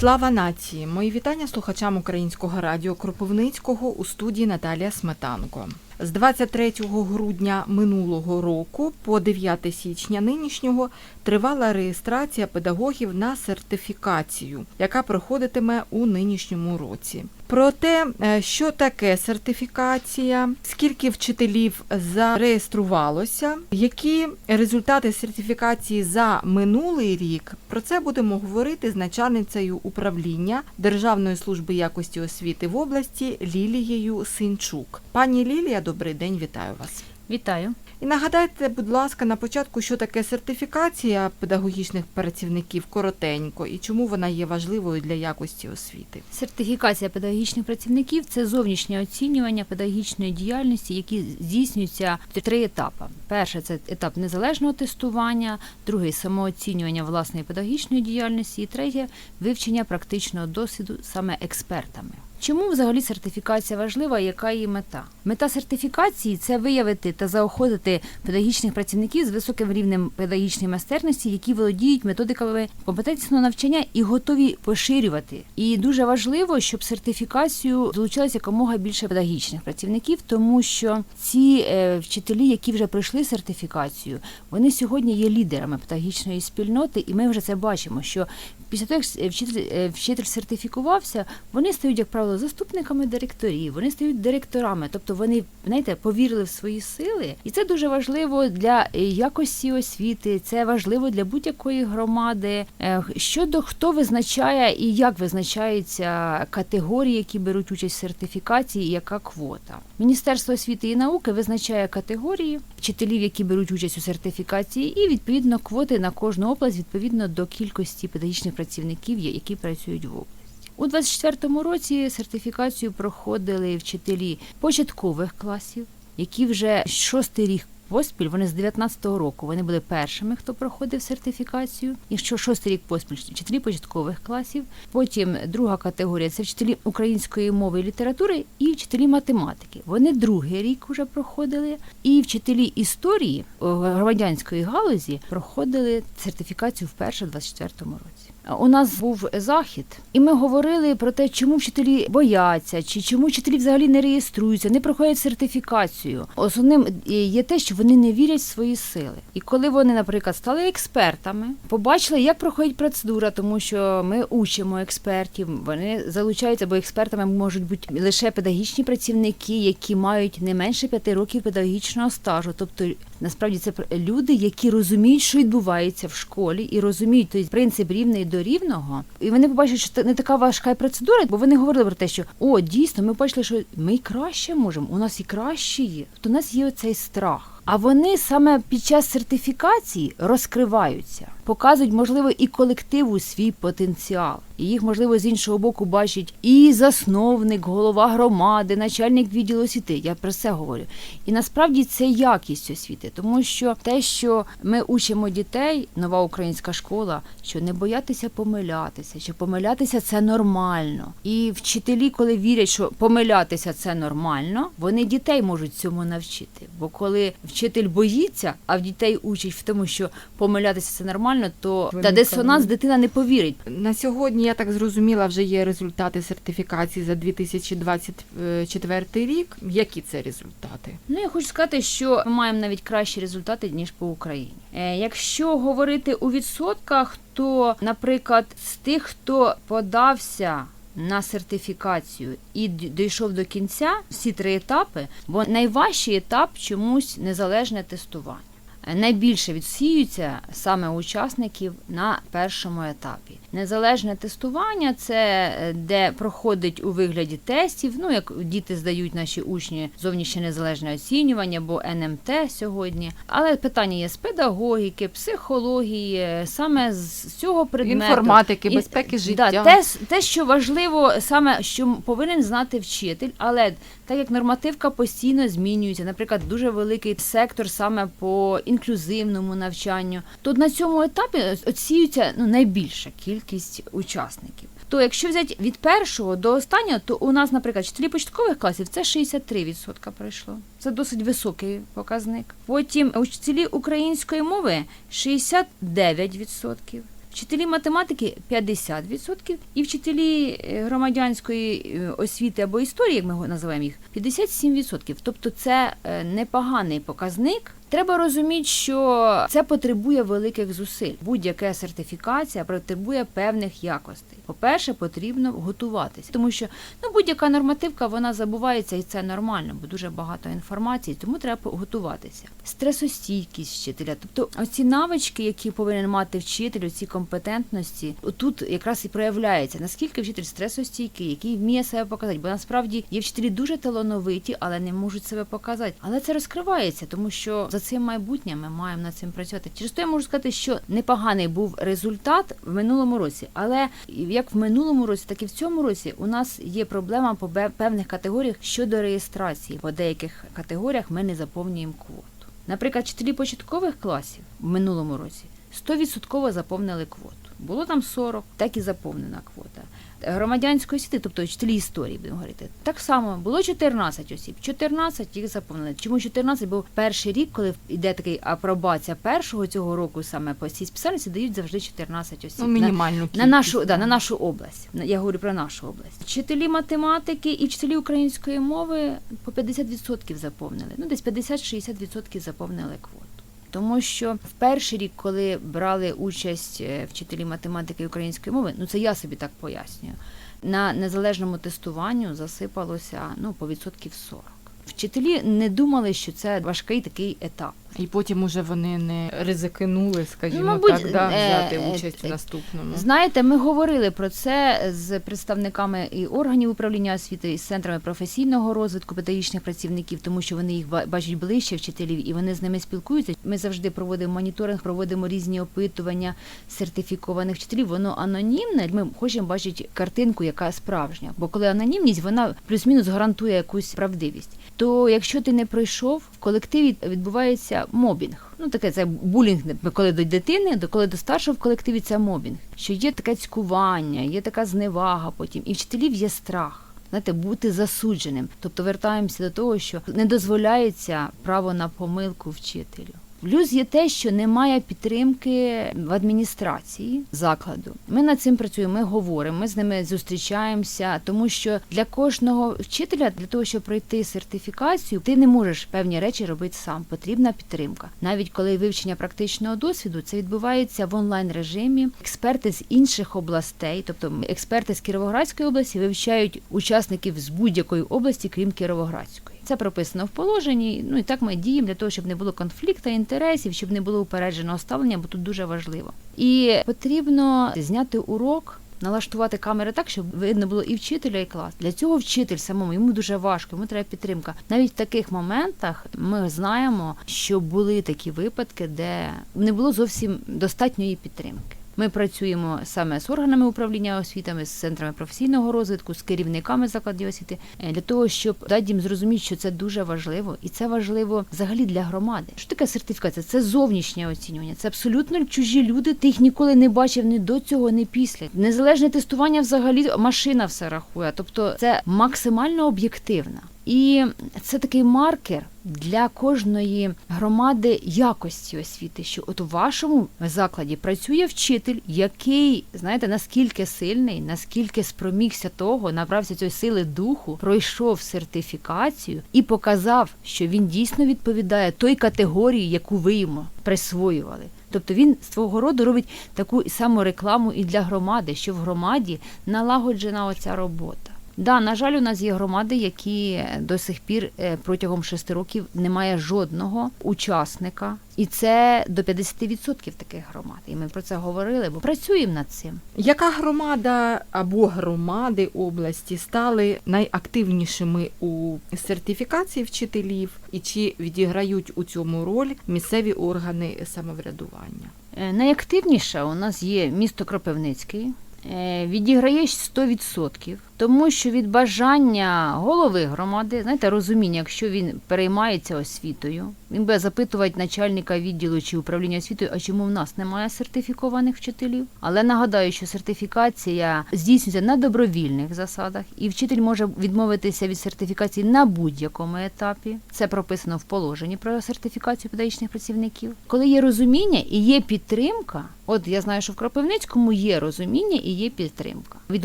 Слава нації! Мої вітання слухачам українського радіо Кропивницького у студії Наталія Сметанко. З 23 грудня минулого року по 9 січня нинішнього тривала реєстрація педагогів на сертифікацію, яка проходитиме у нинішньому році. Про те, е, що таке сертифікація, скільки вчителів зареєструвалося, які результати сертифікації за минулий рік, про це будемо говорити з начальницею управління Державної служби якості освіти в області Лілією Синчук. Пані Лілія, добрий день, вітаю вас. Вітаю. І нагадайте, будь ласка, на початку, що таке сертифікація педагогічних працівників коротенько і чому вона є важливою для якості освіти. Сертифікація педагогічних працівників це зовнішнє оцінювання педагогічної діяльності, які здійснюються в три етапи. Перше це етап незалежного тестування, другий самооцінювання власної педагогічної діяльності, і третє вивчення практичного досвіду саме експертами. Чому взагалі сертифікація важлива яка її мета? Мета сертифікації це виявити та заохотити педагогічних працівників з високим рівнем педагогічної майстерності, які володіють методиками компетентного навчання і готові поширювати. І дуже важливо, щоб сертифікацію долучалося якомога більше педагогічних працівників, тому що ці е, вчителі, які вже пройшли сертифікацію, вони сьогодні є лідерами педагогічної спільноти, і ми вже це бачимо. Що після того, як вчитель, е, вчитель сертифікувався, вони стають, як правило, заступниками директорів, вони стають директорами, тобто вони знаєте, повірили в свої сили, і це дуже важливо для е, якості освіти. Це важливо для будь-якої громади. Е, Щодо хто визначає і як визначаються категорії, які беруть участь в сертифікації, і яка квота. Міністерство освіти і науки визначає категорії вчителів, які беруть участь у сертифікації, і відповідно квоти на кожну область відповідно до кількості педагогічних працівників, які працюють в області. У 24-му році сертифікацію проходили вчителі початкових класів, які вже шостий рік поспіль, вони з 19-го року вони були першими, хто проходив сертифікацію. Якщо шостий рік поспіль вчителі початкових класів. Потім друга категорія це вчителі української мови і літератури і вчителі математики. Вони другий рік вже проходили. І вчителі історії громадянської галузі проходили сертифікацію вперше в 24-му році. У нас був захід, і ми говорили про те, чому вчителі бояться, чи чому вчителі взагалі не реєструються, не проходять сертифікацію. Основним є те, що вони не вірять в свої сили. І коли вони, наприклад, стали експертами, побачили, як проходить процедура, тому що ми учимо експертів, вони залучаються, бо експертами можуть бути лише педагогічні працівники, які мають не менше п'яти років педагогічного стажу. Тобто, насправді це люди, які розуміють, що відбувається в школі, і розуміють той принцип рівний до рівного, і вони побачили, що це не така важка процедура, бо вони говорили про те, що о, дійсно, ми бачили, що ми краще можемо, у нас і краще є. То у нас є оцей страх. А вони саме під час сертифікації розкриваються, показують, можливо, і колективу свій потенціал. І їх, можливо, з іншого боку бачить і засновник, голова громади, начальник відділу освіти. Я про це говорю. І насправді це якість освіти, тому що те, що ми учимо дітей, нова українська школа, що не боятися помилятися, що помилятися це нормально. І вчителі, коли вірять, що помилятися це нормально, вони дітей можуть цьому навчити. Бо коли вчитель боїться, а в дітей учить в тому, що помилятися це нормально, то та дисонанс дитина не повірить. На сьогодні, я так зрозуміла, вже є результати сертифікації за 2024 рік. Які це результати? Ну я хочу сказати, що ми маємо навіть кращі результати ніж по Україні. Е, якщо говорити у відсотках, то, наприклад, з тих, хто подався. На сертифікацію і дійшов до кінця всі три етапи, бо найважчий етап чомусь незалежне тестування. Найбільше відсіються саме учасників на першому етапі. Незалежне тестування це де проходить у вигляді тестів. Ну як діти здають наші учні зовнішнє незалежне оцінювання або НМТ сьогодні. Але питання є з педагогіки, психології, саме з цього предмету інформатики, безпеки життя. Да, те, те, що важливо, саме що повинен знати вчитель, але так як нормативка постійно змінюється, наприклад, дуже великий сектор саме по інклюзивному навчанню, то на цьому етапі оцінюється ну найбільша кількість учасників. То якщо взяти від першого до останнього, то у нас, наприклад, вчителі початкових класів це 63% пройшло. Це досить високий показник. Потім учителі української мови 69%. Вчителі математики 50%, і вчителі е, громадянської е, освіти або історії, як ми називаємо їх, 57%. Тобто це е, непоганий показник. Треба розуміти, що це потребує великих зусиль. Будь-яка сертифікація потребує певних якостей. По-перше, потрібно готуватися, тому що ну будь-яка нормативка вона забувається, і це нормально, бо дуже багато інформації, тому треба готуватися. Стресостійкість вчителя, тобто оці навички, які повинен мати вчитель, ці компетентності, тут якраз і проявляється наскільки вчитель стресостійкий, який вміє себе показати. Бо насправді є вчителі дуже талановиті, але не можуть себе показати. Але це розкривається, тому що за цим майбутнє ми маємо над цим працювати. Через то я можу сказати, що непоганий був результат в минулому році, але як в минулому році, так і в цьому році у нас є проблема по певних категоріях щодо реєстрації. По деяких категоріях ми не заповнюємо квоту. Наприклад, вчителі початкових класів в минулому році 100% заповнили квоту. Було там 40, так і заповнена квота. Громадянської освіти, тобто вчителі історії, будемо говорити, так само було 14 осіб. 14 їх заповнили. Чому 14? Бо перший рік, коли йде такий апробація першого цього року, саме по цій спеціальності, дають завжди 14 осіб. Ну, мінімальну кількість. на нашу, да, на нашу область. На- Я говорю про нашу область. Вчителі математики і вчителі української мови по 50% заповнили. Ну, десь 50-60% заповнили квоту. Тому що в перший рік, коли брали участь е, вчителі математики і української мови, ну це я собі так пояснюю. На незалежному тестуванню засипалося ну по відсотків 40. Вчителі не думали, що це важкий такий етап. І потім уже вони не ризикнули, скажімо Ну, мабуть, так, да, е, взяти е, участь е, в наступному. Знаєте, ми говорили про це з представниками і органів управління освіти, і з центрами професійного розвитку педагогічних працівників, тому що вони їх ба- бачать ближче вчителів і вони з ними спілкуються. Ми завжди проводимо моніторинг, проводимо різні опитування сертифікованих вчителів. Воно анонімне. Ми хочемо бачити картинку, яка справжня. Бо коли анонімність, вона плюс-мінус гарантує якусь правдивість. То якщо ти не пройшов, в колективі відбувається мобінг. Ну таке це булінг, коли до дитини, коли до старшого в колективі це мобінг. Що є таке цькування, є така зневага потім, і вчителів є страх. Знаєте, бути засудженим. Тобто вертаємося до того, що не дозволяється право на помилку вчителю. Плюс є те, що немає підтримки в адміністрації закладу. Ми над цим працюємо, ми говоримо, ми з ними зустрічаємося, тому що для кожного вчителя, для того, щоб пройти сертифікацію, ти не можеш певні речі робити сам. Потрібна підтримка. Навіть коли вивчення практичного досвіду, це відбувається в онлайн режимі. Експерти з інших областей, тобто експерти з Кіровоградської області, вивчають учасників з будь-якої області, крім Кіровоградської. Це прописано в положенні. Ну і так ми діємо для того, щоб не було конфлікту інтересів, щоб не було упередженого ставлення, бо тут дуже важливо. І потрібно зняти урок. Налаштувати камери так, щоб видно було і вчителя, і клас. Для цього вчитель самому йому дуже важко, йому треба підтримка. Навіть в таких моментах ми знаємо, що були такі випадки, де не було зовсім достатньої підтримки. Ми працюємо саме з органами управління освітами, з центрами професійного розвитку, з керівниками закладів освіти е, для того, щоб дати їм зрозуміти, що це дуже важливо, і це важливо взагалі для громади. Що таке сертифікація? Це зовнішнє оцінювання. Це абсолютно чужі люди. Ти їх ніколи не бачив ні до цього, ні після. Незалежне тестування взагалі машина все рахує. Тобто це максимально об'єктивно. І це такий маркер для кожної громади якості освіти, що от у вашому закладі працює вчитель, який знаєте наскільки сильний, наскільки спромігся того, набрався цієї сили духу, пройшов сертифікацію і показав, що він дійсно відповідає той категорії, яку ви йому присвоювали. Тобто він свого роду робить таку саму рекламу і для громади, що в громаді налагоджена оця робота. Да, на жаль, у нас є громади, які до сих пір е, протягом шести років немає жодного учасника, і це до 50% таких громад. І ми про це говорили, бо працюємо над цим. Яка громада або громади області стали найактивнішими у сертифікації вчителів, і чи відіграють у цьому роль місцеві органи самоврядування? Е, Найактивніше у нас є місто Кропивницький. Е, Відіграє 100%, Тому що від бажання голови громади, знаєте, розуміння, якщо він переймається освітою, він буде запитувати начальника відділу чи управління освітою, а чому в нас немає сертифікованих вчителів. Але нагадаю, що сертифікація здійснюється на добровільних засадах, і вчитель може відмовитися від сертифікації на будь-якому етапі. Це прописано в положенні про сертифікацію педагогічних працівників. Коли є розуміння і є підтримка, от я знаю, що в Кропивницькому є розуміння і є підтримка від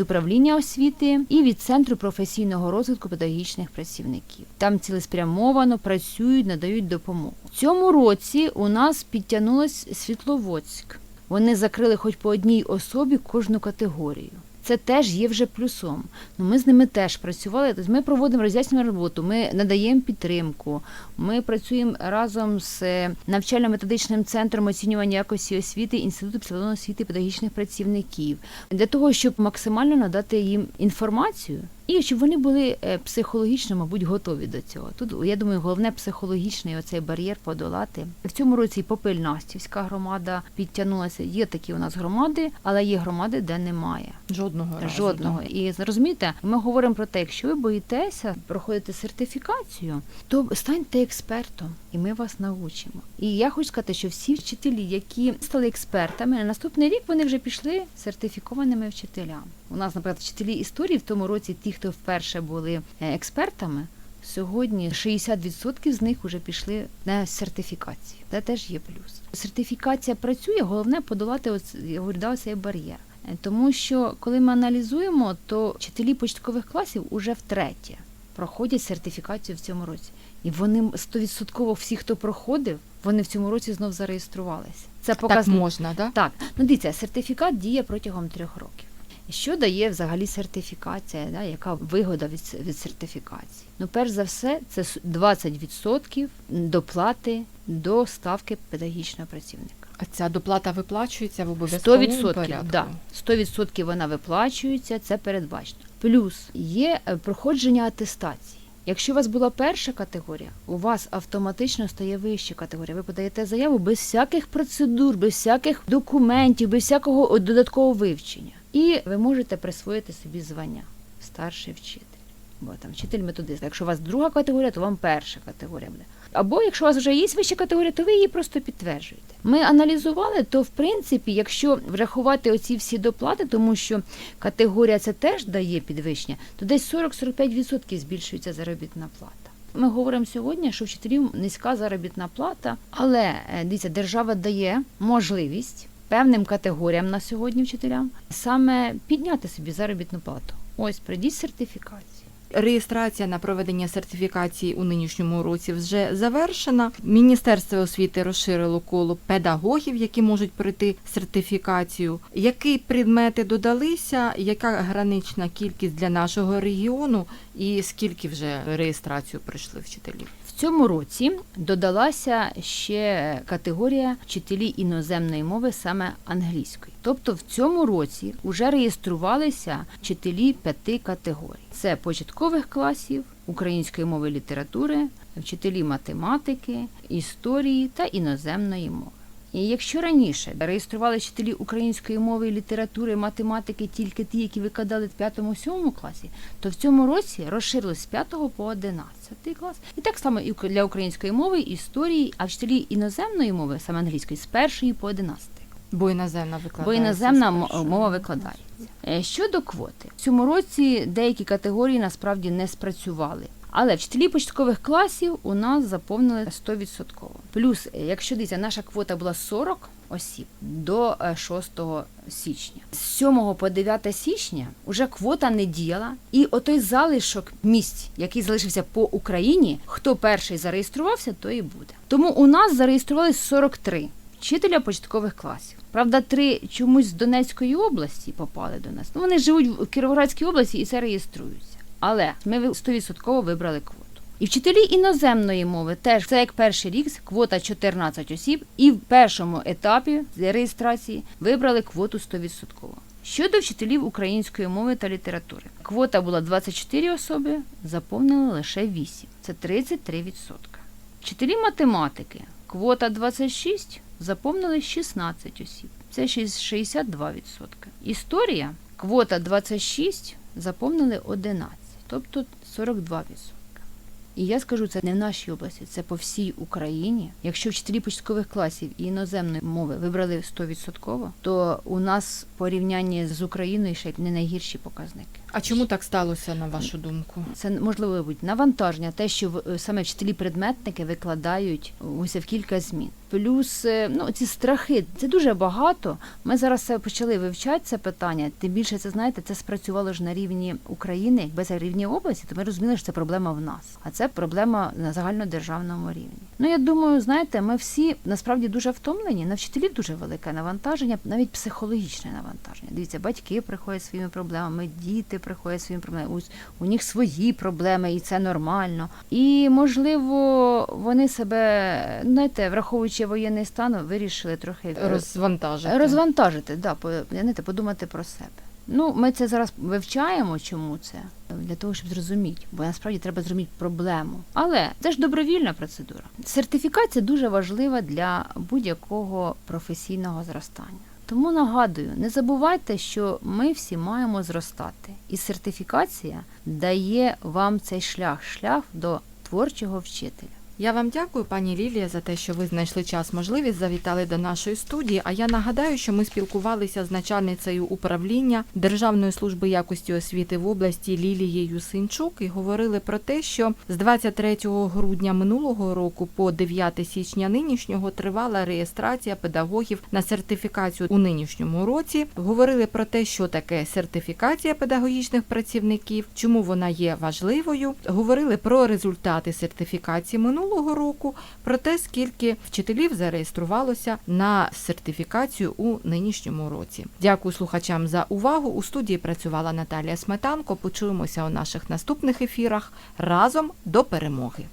управління освіти і від центру професійного розвитку педагогічних працівників. Там цілеспрямовано працюють, надають допомогу. В цьому році у нас підтягнулось Світловодськ. Вони закрили хоч по одній особі кожну категорію. Це теж є вже плюсом. Ну, ми з ними теж працювали. Тобто ми проводимо роз'яснювальну роботу, ми надаємо підтримку. Ми працюємо разом з е, навчально-методичним центром оцінювання якості освіти Інституту психологічної освіти педагогічних працівників для того, щоб максимально надати їм інформацію. І щоб вони були е, психологічно, мабуть, готові до цього. Тут я думаю, головне психологічний оцей бар'єр подолати. В цьому році і Попельнастівська громада підтягнулася. Є такі у нас громади, але є громади, де немає. Жодного разу. І розумієте, ми говоримо про те, якщо ви боїтеся проходити сертифікацію, то станьте експертом, і ми вас научимо. І я хочу сказати, що всі вчителі, які стали експертами, на наступний рік вони вже пішли сертифікованими вчителями. У нас, наприклад, вчителі історії в тому році, ті, хто вперше були е, експертами. Сьогодні 60% з них вже пішли на сертифікацію. Це теж є плюс. Сертифікація працює, головне подолати ось, я говорю, да, цей бар'єр. Е, Тому що коли ми аналізуємо, то вчителі початкових класів уже втретє проходять сертифікацію в цьому році. І вони 100% всі, хто проходив, вони в цьому році знов зареєструвалися. Це Так можна, да? Так, ну дивіться, сертифікат діє протягом трьох років. Що дає взагалі сертифікація? Да? Яка вигода від, від сертифікації? Ну, перш за все, це с- 20% доплати до ставки педагогічного працівника. А ця доплата виплачується в обов'язковому 100%, порядку? да, 100% вона виплачується, це передбачено. Плюс є е, проходження атестації. Якщо у вас була перша категорія, у вас автоматично стає вища категорія. Ви подаєте заяву без всяких процедур, без всяких документів, без всякого додаткового вивчення. І ви можете присвоїти собі звання старший вчитель. Бо там вчитель методист. Якщо у вас друга категорія, то вам перша категорія буде. Або якщо у вас вже є вища категорія, то ви її просто підтверджуєте. Ми аналізували, то в принципі, якщо врахувати оці всі доплати, тому що категорія це теж дає підвищення, то десь 40-45% збільшується заробітна плата. Ми говоримо сьогодні, що вчителів низька заробітна плата, але е, дивіться, держава дає можливість певним категоріям на сьогодні вчителям саме підняти собі заробітну плату. Ось прийдіть з сертифікації. Реєстрація на проведення сертифікації у нинішньому році вже завершена. Міністерство освіти розширило коло педагогів, які можуть пройти сертифікацію. Які предмети додалися? Яка гранична кількість для нашого регіону? І скільки вже реєстрацію пройшли вчителів? Цьому році додалася ще категорія вчителі іноземної мови саме англійської. Тобто в цьому році вже реєструвалися вчителі п'яти категорій: це початкових класів української мови літератури, вчителі математики, історії та іноземної мови. І якщо раніше реєстрували вчителі української мови і літератури, математики тільки ті, які викладали в 5-7 класі, то в цьому році розширилось з 5 по 11 клас. І так само і для української мови, історії, а вчителі іноземної мови, саме англійської, з 1 по 11. Бо іноземна викладається. Бо іноземна мова викладається. Е, Щодо квоти, в цьому році деякі категорії насправді не спрацювали. Але вчителі початкових класів у нас заповнили 100%. Плюс, е, якщо дивіться, наша квота була 40 осіб до е, 6 січня. З 7 по 9 січня вже квота не діяла, і отой залишок місць, який залишився по Україні, хто перший зареєструвався, то і буде. Тому у нас зареєструвалися 43 вчителя початкових класів. Правда, три чомусь з Донецької області попали до нас. Ну, вони живуть в Кіровоградській області і це реєструються. Але ми ви- 100% вибрали квоту. І вчителі іноземної мови теж це як перший рік, квота 14 осіб, і в першому етапі реєстрації вибрали квоту 100%. Щодо вчителів української мови та літератури, квота була 24 особи, заповнили лише 8. Це 33%. Вчителі математики, квота 26, заповнили 16 осіб. Це ще 62%. Історія, квота 26, заповнили 11, тобто 42%. І я скажу, це не в нашій області, це по всій Україні. Якщо вчителі початкових класів і іноземної мови вибрали 100%, то у нас в порівнянні з Україною ще не найгірші показники. А чому так сталося, на вашу думку? Це можливо бути навантаження, те, що в- саме вчителі-предметники викладають ось в кілька змін. Плюс е, ну ці страхи, це дуже багато. Ми зараз почали вивчати це питання. Тим більше це знаєте, це спрацювало ж на рівні України, це рівні області, то ми розуміли, що це проблема в нас, а це проблема на загальнодержавному рівні. Ну я думаю, знаєте, ми всі насправді дуже втомлені. На вчителів дуже велике навантаження, навіть психологічне навантаження. Дивіться, батьки приходять своїми проблемами, діти приходять своїми проблемами. Ось у них свої проблеми, і це нормально. І можливо, вони себе, знаєте, враховуючи воєнний стан, вирішили трохи е, Розвантажити. розвантажити, да, знаєте, подумати про себе. Ну, ми це зараз вивчаємо, чому це для того, щоб зрозуміти, бо насправді треба зрозуміти проблему. Але це ж добровільна процедура. Сертифікація дуже важлива для будь-якого професійного зростання. Тому нагадую, не забувайте, що ми всі маємо зростати, і сертифікація дає вам цей шлях, шлях до творчого вчителя. Я вам дякую, пані Лілія, за те, що ви знайшли час, можливість завітали до нашої студії. А я нагадаю, що ми спілкувалися з начальницею управління Державної служби якості освіти в області Лілією Синчук і говорили про те, що з 23 грудня минулого року по 9 січня нинішнього тривала реєстрація педагогів на сертифікацію у нинішньому році. Говорили про те, що таке сертифікація педагогічних працівників, чому вона є важливою. Говорили про результати сертифікації минулого року, про те, скільки вчителів зареєструвалося на сертифікацію у нинішньому році. Дякую слухачам за увагу. У студії працювала Наталія Сметанко. Почуємося у наших наступних ефірах разом до перемоги.